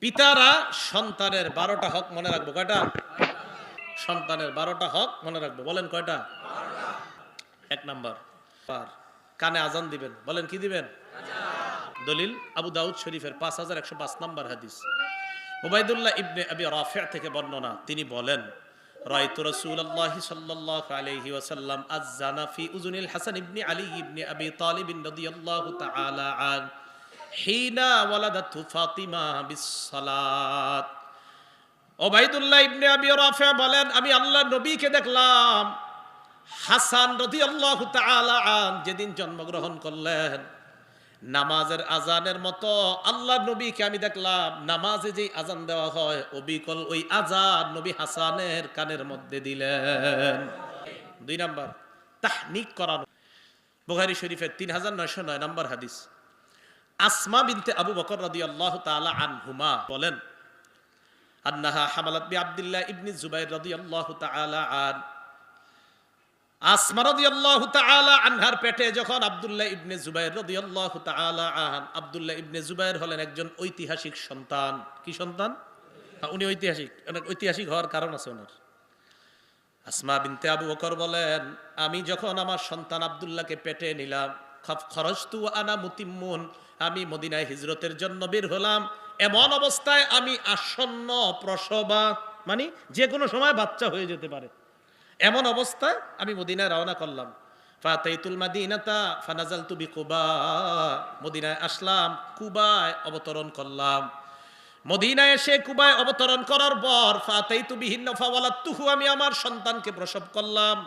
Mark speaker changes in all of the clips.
Speaker 1: পিতারা সন্তানের বারোটা হক মনে রাখব, কয়টা? সন্তানের বারোটা হক মনে রাখব, বলেন কয়টা? এক নাম্বার কানে আজান দিবেন, বলেন কি দিবেন? দলিল, আবু দাউদ শরীফের পাঁচ হাজার একশো পাঁচ নাম্বার হাদিস। ওবায়দুল্লাহ ইবনে আবি রাফিয়া থেকে বর্ণনা, তিনি বলেন, রায়তু রাসূলুল্লাহ সাল্লাল্লাহু আলাইহি ওয়াসাল্লাম আয-জানা ফি উযুনিল হাসান ইবনে আলী ইবনে আবি তালিব রাদিয়াল্লাহু তাআলা আন হিনা ওয়ালাদাতু ফাতিমা বিস-সালাত। ওবায়দুল্লাহ ইবনে আবি বলেন, আমি আল্লাহর নবীকে দেখলাম, হাসান রাদিয়াল্লাহু তাআলা আন, যেদিন জন্মগ্রহণ করলেন। নামাজের আজানের মতো আল্লাহ নবীকে আমি দেখলাম, নামাজে যে আজান দেওয়া হয়, অবিকল ওই আজান নবী হাসানের কানের মধ্যে দিলেন। দুই নাম্বার, তাহনিক করানো। বুখারী শরীফের তিন হাজার নয়শো নয় নম্বর হাদিস। আসমা বিনতে আবু বকর রাদি আল্লাহ তালা আনহুমা বলেন, আন্নাহা হামালাত বি আব্দুল্লাহ ইবনি জুবাইর রাদি আল্লাহ তালা আন। আসমা রাদিয়াল্লাহু তাআলা আনহার পেটে যখন আব্দুল্লাহ ইবনে জুবাইর রাদিয়াল্লাহু তাআলা আন, আব্দুল্লাহ ইবনে জুবাইর হলেন একজন ঐতিহাসিক সন্তান। কি সন্তান? উনি ঐতিহাসিক, অনেক ঐতিহাসিক হওয়ার কারণ আছে ওনার। আসমা বিনতে আবু বকর বলেন, আমি যখন আমার সন্তান আব্দুল্লাহকে পেটে নিলাম আনা আমি মদিনায় হিজরতের জন্য বের হলাম। এমন অবস্থায় আমি আসন্ন প্রসবা মানে যে কোনো সময় বাচ্চা হয়ে যেতে পারে। এমন অবস্থায় আমি মদিনায় রওনা করলাম। বিকুবা। মদিনায় আসলাম, কুবায় অবতরণ করলাম। মদিনায় কুবায় অবতরণ করার পর আমি আমার সন্তানকে প্রসব করলাম।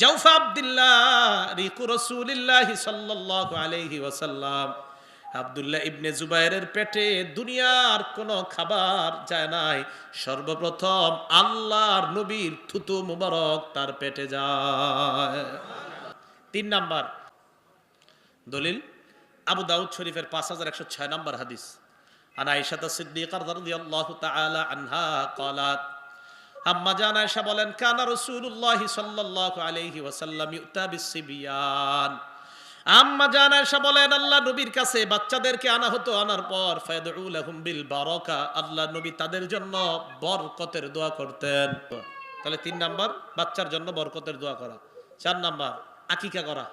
Speaker 1: জাওফা আব্দুল্লাহ রিকু রাসূলিল্লাহ সাল্লাল্লাহু আলাইহি ওয়াসাল্লাম আব্দুল্লাহ ইবনে জুবাইরের পেটে দুনিয়ার কোনো খাবার যায় নাই সর্বপ্রথম আল্লাহর নবীর থুতু মুবারক তার পেটে যায় তিন নাম্বার দলিল আবু দাউদ শরীফের পাঁচ হাজার একশো ছয় নম্বর হাদিস عن عائشة الصديقة رضي الله تعالى عنها قالت আম্মা জান আয়েশা বলেন, কানা রাসূলুল্লাহি সাল্লাল্লাহু আলাইহি ওয়াসাল্লাম ইউতা বিসিবিয়ান। আম্মা আয়েশা বলেন, আল্লাহ নবীর কাছে বাচ্চাদেরকে আনা হতো, আনার পর ফায়াদউ লাহুম বিল বারাকা। আল্লাহ নবী তাদের জন্য বরকতের দোয়া করতেন। তাহলে তিন নাম্বার, বাচ্চার জন্য বরকতের দোয়া করা। চার নাম্বার, আকিকা করা।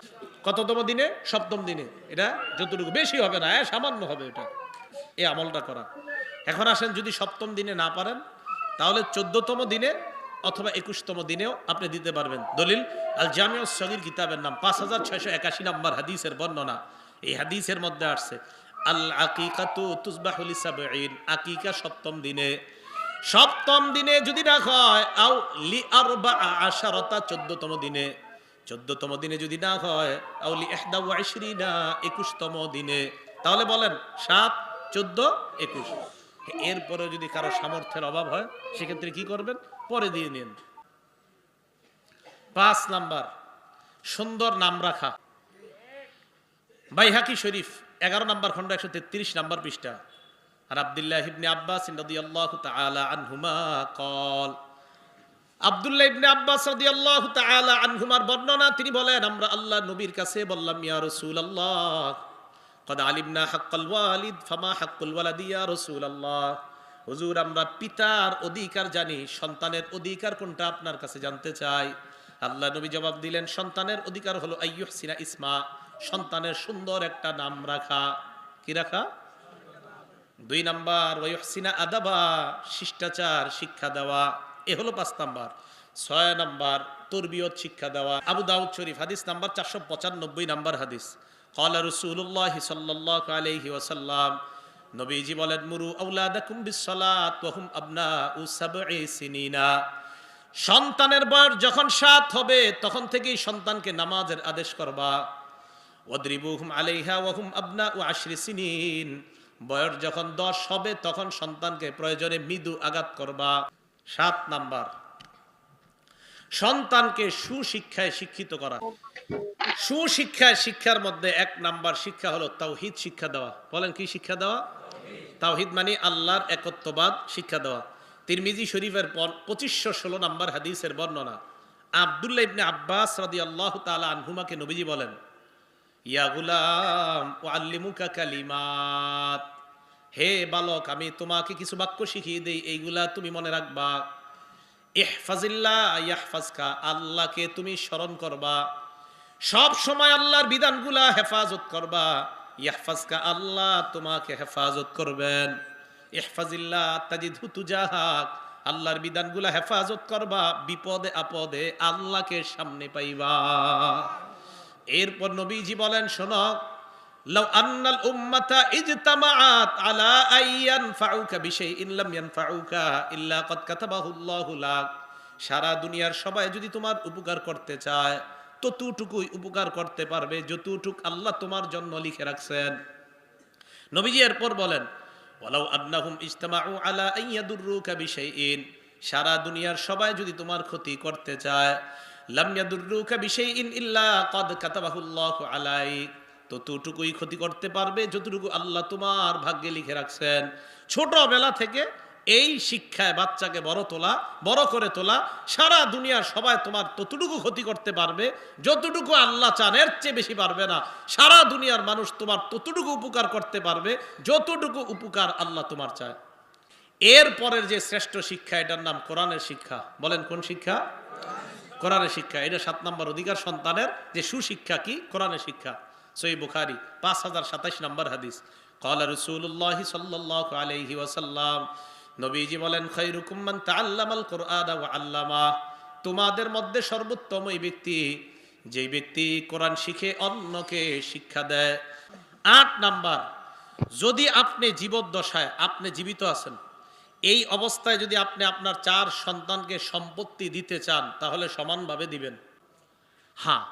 Speaker 1: কততম দিনে? সপ্তম দিনে। এটা যতটুকু বেশি হবে না হ্যাঁ সামান্য হবে এটা। এই আমলটা করা। এখন আসেন, যদি সপ্তম দিনে না পারেন তাহলে চোদ্দতম দিনে অথবা একুশতম দিনেও আপনি দিতে পারবেন। দলিল আল জামিউ সগির কিতাবের নাম, পাঁচ হাজার ছয়শো একাশি নম্বর হাদিসের বর্ণনা। এই হাদিসের মধ্যে আসছে আল আকিকাতু তুসবাহুল সাবঈন আকিকা সপ্তম দিনে। সপ্তম দিনে যদি না হয়, আও লি আরবা আশারতা চোদ্দতম দিনে। চোদ্দতম দিনে যদি না হয়, আও লি ইহদা ওয়া ইশরিনা একুশতম দিনে। তাহলে বলেন, সাত, চোদ্দ, একুশ। এরপরে যদি কারও সামর্থ্যের অভাব হয়, সেক্ষেত্রে কি করবেন? পরে দিয়ে নিন। পাঁচ নাম্বার, সুন্দর নাম রাখা। বাইহাকি শরীফ, এগারো নাম্বার খন্ড একশো তেত্রিশ নাম্বার পৃষ্ঠা। আর আবদুল্লাহ ইবনে আব্বাস রাদিয়াল্লাহু তাআলা আনহুমা কল। আব্দুল্লাহ ইবনে আব্বাস রাদিয়াল্লাহু তাআলা আনহুমার বর্ণনা, তিনি বলেন, আমরা আল্লাহ নবীর কাছে বললাম, ইয়া রাসূলুল্লাহ। কদ আলিমনা হাক্কাল ওয়ালিদ, ফামা হাক্কুল ওয়ালাদি ইয়া রাসূলুল্লাহ। হুজুর, আমরা পিতার অধিকার জানি, সন্তানের অধিকার কোনটা আপনার কাছে জানতে চাই? আল্লাহ নবী জবাব দিলেন, সন্তানের অধিকার হলো আইয়ুহসিনা ইসমা, সন্তানের সুন্দর একটা নাম রাখা। কি রাখা? দুই নাম্বার ওয়ুহসিনা আদাবা, শিষ্টাচার, শিক্ষা দেওয়া। এ হলো পাঁচ নাম্বার। ছয় নাম্বার, তরবিয়ত, শিক্ষা দেওয়া। আবু দাউদ শরীফ, হাদিস নাম্বার চারশো পঁচানব্বই নাম্বার হাদিস। কলা রসুল্লাহ সাল্লাহ আলহি ওসাল্লাম নবীজি বলেন মুরু আউলাদাকুম সিনিনা সন্তানের বয়স যখন সাত হবে, তখন থেকেই সন্তানকে নামাজের আদেশ করবা। আলাইহা সিনিন। বয়স যখন দশ হবে, তখন সন্তানকে প্রয়োজনে মৃদু আঘাত করবা। সাত নাম্বার। সন্তানকে সুশিক্ষায় শিক্ষিত করা। সুশিক্ষায় শিক্ষার মধ্যে এক নাম্বার শিক্ষা হলো তাওহিদ শিক্ষা দেওয়া। বলেন কি শিক্ষা দেওয়া? তাওহিদ মানে আল্লাহর একত্ববাদ শিক্ষা দেওয়া। তিরমিজি শরীফের পর পঁচিশশো ষোলো নাম্বার হাদিসের বর্ণনা। আবদুল্লাহ ইবনে আব্বাস রাদি আল্লাহ তালা আনহুমাকে নবীজি বলেন, ইয়া গুলাম ও আল্লিমুকা কালিমাত। হে বালক, আমি তোমাকে কিছু বাক্য শিখিয়ে দেই, এইগুলা তুমি মনে রাখবা। ইহফাজিল্লাহ, ইয়াহফাজকা। আল্লাহকে তুমি স্মরণ করবা। সব সময় আল্লাহর বিধানগুলা হেফাজত করবা। ইয়াহফাজকা আল্লাহ, তোমাকে হেফাজত করবেন। ইহফাজিল্লাহ তাজিদহু তুজাহাক, আল্লাহর বিধানগুলা হেফাজত করবা, বিপদে আপদে আল্লাহকে সামনে পাইবা। এরপর নবীজি বলেন, শোনো, লাউ আন্নাল উম্মাতা ইজতামাআত আলা আইয়ান ফাউকা লাম ইয়ানফাউকা ইল্লা ক্বাদ কাতাবাহু আল্লাহু লাক। সারা দুনিয়ার সবাই যদি তোমার উপকার করতে চায় ততটুকুই উপকার করতে পারবে যতটুক আল্লাহ তোমার জন্য লিখে রাখছেন। নবীজি এরপর বলেন, ওয়ালাউ আন্নাহুম ইজতামাউ আলা আইয়াদুররুকা বিশাইইন সারা দুনিয়ার সবাই যদি তোমার ক্ষতি করতে চায়, লাম ইয়াদুররুকা বিশাইইন ইল্লা ক্বাদ কাতাবাহু আল্লাহু আলাইক ততটুকুই ক্ষতি করতে পারবে যতটুকু আল্লাহ তোমার ভাগ্যে লিখে রাখছেন। ছোটবেলা থেকে এই শিক্ষায় বাচ্চাকে বড় তোলা, বড় করে তোলা, সারা দুনিয়ার সবাই তোমার ততটুকু ক্ষতি করতে পারবে, যতটুকু আল্লাহ চান, এর চেয়ে বেশি পারবে না। সারা দুনিয়ার মানুষ তোমার ততটুকু উপকার করতে পারবে, যতটুকু উপকার আল্লাহ তোমার চায়। এর পরের যে শ্রেষ্ঠ শিক্ষা, এটার নাম কোরআনের শিক্ষা। বলেন কোন শিক্ষা? কোরআনের শিক্ষা। এটা সাত নম্বর অধিকার সন্তানের যে সুশিক্ষা কি? কোরআনের শিক্ষা। সই বুখারি, পাঁচ হাজার সাতাইশ নম্বর হাদিস। কলা রসুল্লাহ সাল্লাহ আলহি ওয়াসাল্লাম নবীজি বলেন খৈরুকুম মান তাআল্লামাল কোরআন ওয়া আল্লামা। তোমাদের মধ্যে সর্বোত্তম এই ব্যক্তি যে ব্যক্তি কোরআন শিখে অন্যকে শিক্ষা দেয়। আট নাম্বার, যদি আপনি জীবদ্দশায়, আপনি জীবিত আছেন, এই অবস্থায় যদি আপনি আপনার চার সন্তানকে সম্পত্তি দিতে চান, তাহলে সমানভাবে দিবেন। হ্যাঁ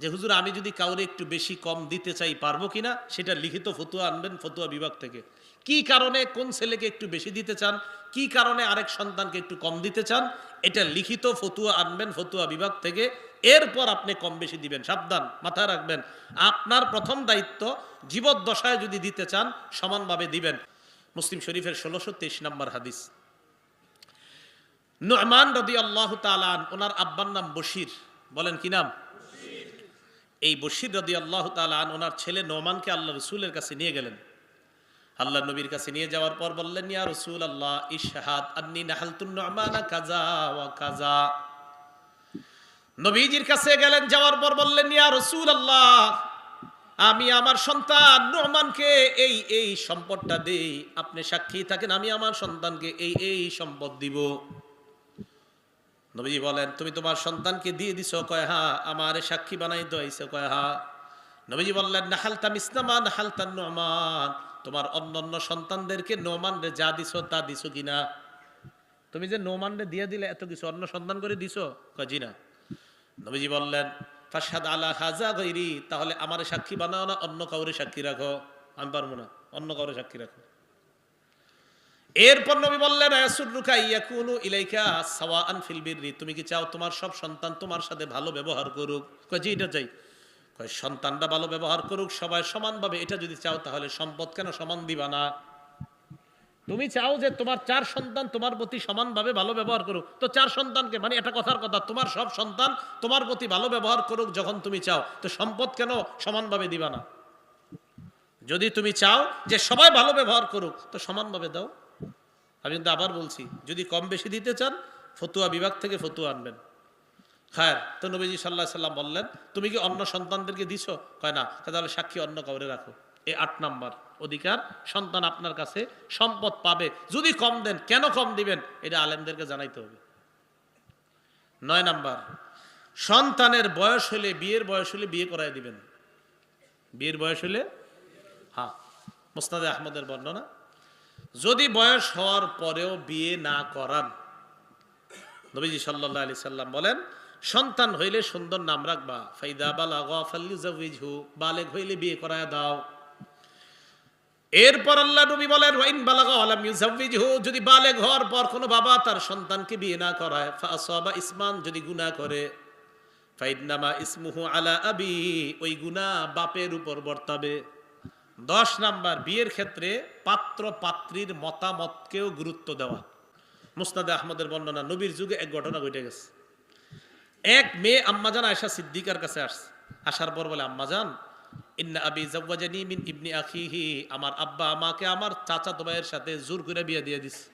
Speaker 1: যে হুজুর, আমি যদি কাউরে একটু বেশি কম দিতে চাই, পারব কিনা? সেটা লিখিত ফতুয়া আনবেন ফতুয়া বিভাগ থেকে। কি কারণে কোন ছেলেকে একটু বেশি দিতে চান? কি কারণে আরেক সন্তানকে একটু কম দিতে চান? এটা লিখিত ফতুয়া আনবেন ফতুয়া বিভাগ থেকে। এরপর আপনি কম বেশি দিবেন। সাবধান, মাথায় রাখবেন। আপনার প্রথম দায়িত্ব জীবদ্দশায় যদি দিতে চান, সমানভাবে দিবেন। মুসলিম শরীফের ষোলোশো তেইশ নম্বর হাদিস। নোমান রদি আল্লাহ তালান ওনার আব্বার নাম বশির। বলেন কি নাম? এই বশির রদি আল্লাহ তালান ওনার ছেলে নোমানকে আল্লাহ রসুলের কাছে নিয়ে গেলেন। আল্লাহ নবীর কাছে নিয়ে যাওয়ার পর বললেন, ইয়া রসুল আল্লাহ ইশাহাদ আন্নি নাহালতুন নোমানা কাজা ওয়া কাজা নবীজির কাছে গেলেন, যাওয়ার পর বললেন, ইয়া রসুল আল্লাহ আমি আমার সন্তান নোমানকে এই এই সম্পদটা দেই। আপনি সাক্ষী থাকেন, আমি আমার সন্তানকে এই এই সম্পদ দিব। নবীজি বলেন, তুমি তোমার সন্তানকে দিয়ে দিছ? কয়, হা, আমার সাক্ষী বানাই দইছো কয়, হা। নবীজি বললেন নাহালতাম ইসলামা নাহালতান নোমান। তোমার অন্য সন্তানদেরকে নোমান রে যা দিছ তা দিছো কিনা তুমি যে নোমান রে দিয়ে দিলে এত কিছু অন্য সন্তান করে দিছো? কয়, জি না। নবীজি বললেন ফাসাদ আলা হাজা গৈরি তাহলে আমার সাক্ষী বানাও না, অন্য কাউরে সাক্ষী রাখো। আমি পারব না, অন্য কাউরে সাক্ষী রাখো। এরপর নবী বললেন আয়াসুরুকা ইয়াকুনু তুমি কি চাও তোমার সব সন্তান তোমার সাথে ভালো ব্যবহার করুক? কয় এটা চাই। সন্তানরা ভালো ব্যবহার করুক, সবাই সমানভাবে। এটা যদি চাও তাহলে সম্পদ কেন সমান দিবা না? তুমি চাও যে তোমার চার সন্তান তোমার প্রতি সমানভাবে ভালো ব্যবহার করুক। তো চার সন্তানকে মানে এটা কথার কথা, তোমার সব সন্তান তোমার প্রতি ভালো ব্যবহার করুক যখন তুমি চাও। তো সম্পদ কেন সমানভাবে দিবা না? যদি তুমি চাও যে সবাই ভালো ব্যবহার করুক, তো সমানভাবে দাও। আমি কিন্তু আবার বলছি, যদি কম বেশি দিতে চান, ফতুয়া বিভাগ থেকে ফতুয়া আনবেন। হ্যাঁ তো নবীজি সাল্লাহ সাল্লাম বললেন, তুমি কি অন্য সন্তানদেরকে দিছো? কয়, না তাহলে সাক্ষী অন্য কাউরে রাখো। এই আট নাম্বার অধিকার, সন্তান আপনার কাছে সম্পদ পাবে। যদি কম দেন, কেন কম দিবেন? এটা আলেমদেরকে জানাইতে হবে। নয় নাম্বার, সন্তানের বয়স হলে বিয়ের বয়স হলে বিয়ে করাই দিবেন। বিয়ের বয়স হলে হ্যাঁ মোস্তাদে আহমদের বর্ণনা। যদি বয়স হওয়ার পরেও বিয়ে না করান। নবীজি সাল্লাহ আলি সাল্লাম বলেন, সন্তান হইলে সুন্দর নাম রাখবা। ফাইদা বালা গফাল্লিজু বালেক হইলে বিয়ে করায় দাও। এরপর আল্লাহ নবী বলেন ওয়াইন বালাগা আলাম ইউজাউবিজহু যদি বালেগ হওয়ার পর কোনো বাবা তার সন্তানকে বিয়ে না করায় ফাসাবা ইসমান যদি গুনাহ করে। ফাইন্নামা ইসমুহু আলা আবি, ওই গুনাহ বাপের উপর বর্তাবে। দশ নাম্বার, বিয়ের ক্ষেত্রে পাত্র পাত্রীর মতামতকেও গুরুত্ব দেওয়া। মুসনাদে আহমদের বর্ণনা, নবীর যুগে এক ঘটনা ঘটে গেছে। এক মেয়ে আম্মাজান আয়সা সিদ্দিকার কাছে আসছে। আসার পর বলে, আম্মাজান, ইন্না আবি জাওয়াজানি মিন ইবনি আখিহি, আমার আব্বা আমাকে আমার চাচাতো ভাইয়ের সাথে জোর করে বিয়ে দিয়ে দিছে।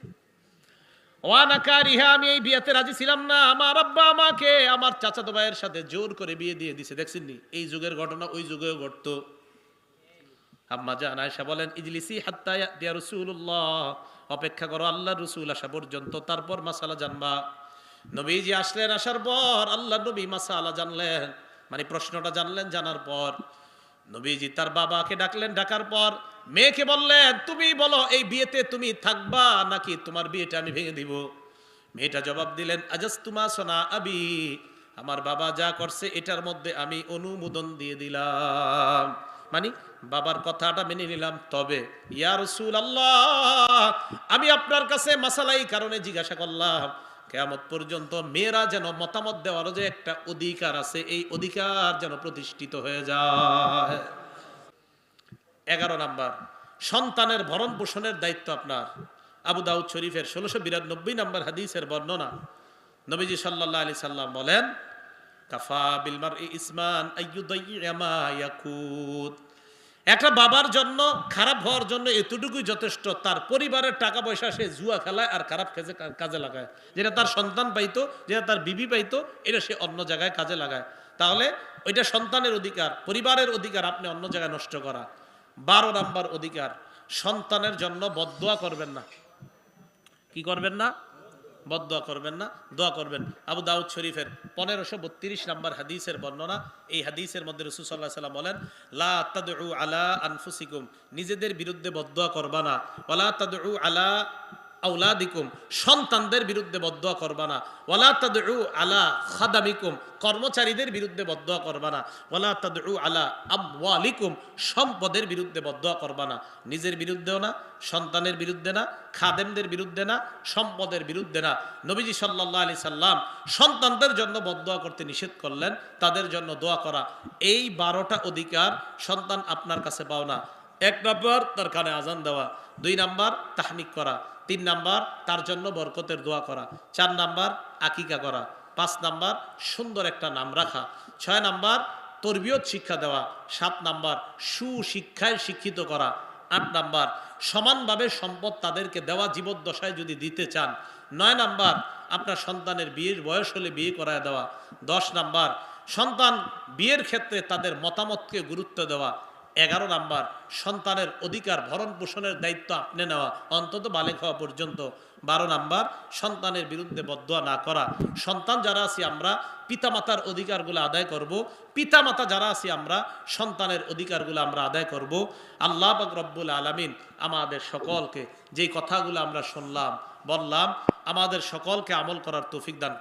Speaker 1: ওয়ানা কারিহা আমি এই বিয়েতে রাজি ছিলাম না, আমার আব্বা আমাকে আমার চাচাতো ভাইয়ের সাথে জোর করে বিয়ে দিয়ে দিছে। দেখছেন নি, এই যুগের ঘটনা ওই যুগেও ঘটতো। আম্মা জান আয়েশা বলেন, ইজলিসি হাত্তা ইয়া রাসূলুল্লাহ। অপেক্ষা করো, আল্লাহর রাসূল আসা পর্যন্ত, তারপর মাসালা জানবা। নবীজি আসলেন, আসার পর আল্লাহ নবী মাসালা জানলেন। মানে প্রশ্নটা জানলেন, জানার পর নবীজি তার বাবাকে ডাকলেন। ডাকার পর মেয়েকে বললেন, তুমি বলো, এই বিয়েতে তুমি থাকবা নাকি তোমার বিয়েটা আমি ভেঙে দিব? মেয়েটা জবাব দিলেন আজাস তুমা সোনা আবি। আমার বাবা যা করছে, এটার মধ্যে আমি অনুমোদন দিয়ে দিলাম। মানে বাবার কথাটা মেনে নিলাম। তবে, ইয়া রসুল আল্লাহ আমি আপনার কাছে মাসালাই কারণে জিজ্ঞাসা করলাম, কেয়ামত পর্যন্ত মেয়েরা যেন মতামত দেওয়ারও যে একটা অধিকার আছে, এই অধিকার যেন প্রতিষ্ঠিত হয়ে যায়। এগারো নাম্বার, সন্তানের ভরণ পোষণের দায়িত্ব আপনার। আবু দাউদ শরীফের ষোলোশো বিরানব্বই নাম্বার হাদিসের বর্ণনা। নবীজি সাল্লাহ আলি সাল্লাম বলেন একটা বাবার জন্য, খারাপ হওয়ার জন্য এতটুকুই যথেষ্ট, তার পরিবারের টাকা পয়সা সে জুয়া খেলায় আর খারাপ কাজে কাজে লাগায়। যেটা তার সন্তান পাইতো, যেটা তার বিবি পাইতো, এটা সে অন্য জায়গায় কাজে লাগায়। তাহলে ওইটা সন্তানের অধিকার, পরিবারের অধিকার আপনি অন্য জায়গায় নষ্ট করা। বারো নাম্বার অধিকার, সন্তানের জন্য বদদোয়া করবেন না। কি করবেন না? বদদোয়া করবেন না, দোয়া করবেন। আবু দাউদ শরীফের পনেরোশো বত্রিশ নাম্বার হাদিসের বর্ণনা, এই হাদিসের মধ্যে রসুসাল্লাহ সাল্লাম বলেন, লা তাদু আলা আনফুসিকুম নিজেদের বিরুদ্ধে বদদোয়া করবা না। ওলা তাদু আলা আউলাদিকুম সন্তানদের বিরুদ্ধে বদদোয়া করবা না। ওলা তাদু আলা খাদামিকুম, কর্মচারীদের বিরুদ্ধে বদদোয়া করবা না। ওলা তাদু আলা আমওয়ালিকুম, সম্পদের বিরুদ্ধে বদদোয়া করবা না। নিজের বিরুদ্ধেও না, সন্তানের বিরুদ্ধে না, খাদেমদের বিরুদ্ধে না, সম্পদের বিরুদ্ধে না। নবীজি সাল্লাহ আলি সাল্লাম সন্তানদের জন্য বদদোয়া করতে নিষেধ করলেন, তাদের জন্য দোয়া করা। এই বারোটা অধিকার সন্তান আপনার কাছে পাও না। এক নম্বর, তার কানে আজান দেওয়া। দুই নাম্বার তাহনিক করা। তিন নাম্বার, তার জন্য বরকতের দোয়া করা। চার নাম্বার, আকিকা করা। পাঁচ নাম্বার, সুন্দর একটা নাম রাখা। ছয় নাম্বার, তরবিয়ত শিক্ষা দেওয়া। সাত নাম্বার, সুশিক্ষায় শিক্ষিত করা। আট নাম্বার, সমানভাবে সম্পদ তাদেরকে দেওয়া জীবদ্দশায় যদি দিতে চান। নয় নাম্বার, আপনার সন্তানের বিয়ের বয়স হলে বিয়ে করায় দেওয়া। দশ নাম্বার, সন্তান বিয়ের ক্ষেত্রে তাদের মতামতকে গুরুত্ব দেওয়া। এগারো নাম্বার, সন্তানের অধিকার ভরণ পোষণের দায়িত্ব আপনি নেওয়া, অন্তত বালেক হওয়া পর্যন্ত। বারো নাম্বার, সন্তানের বিরুদ্ধে বদয়া না করা। সন্তান যারা আছি আমরা, পিতামাতার অধিকারগুলো আদায় করব। পিতামাতা যারা আছি আমরা, সন্তানের অধিকারগুলো আমরা আদায় করব। আল্লাহ বাক রব্বুল আলমিন আমাদের সকলকে যেই কথাগুলো আমরা শুনলাম, বললাম, আমাদের সকলকে আমল করার তৌফিক দান।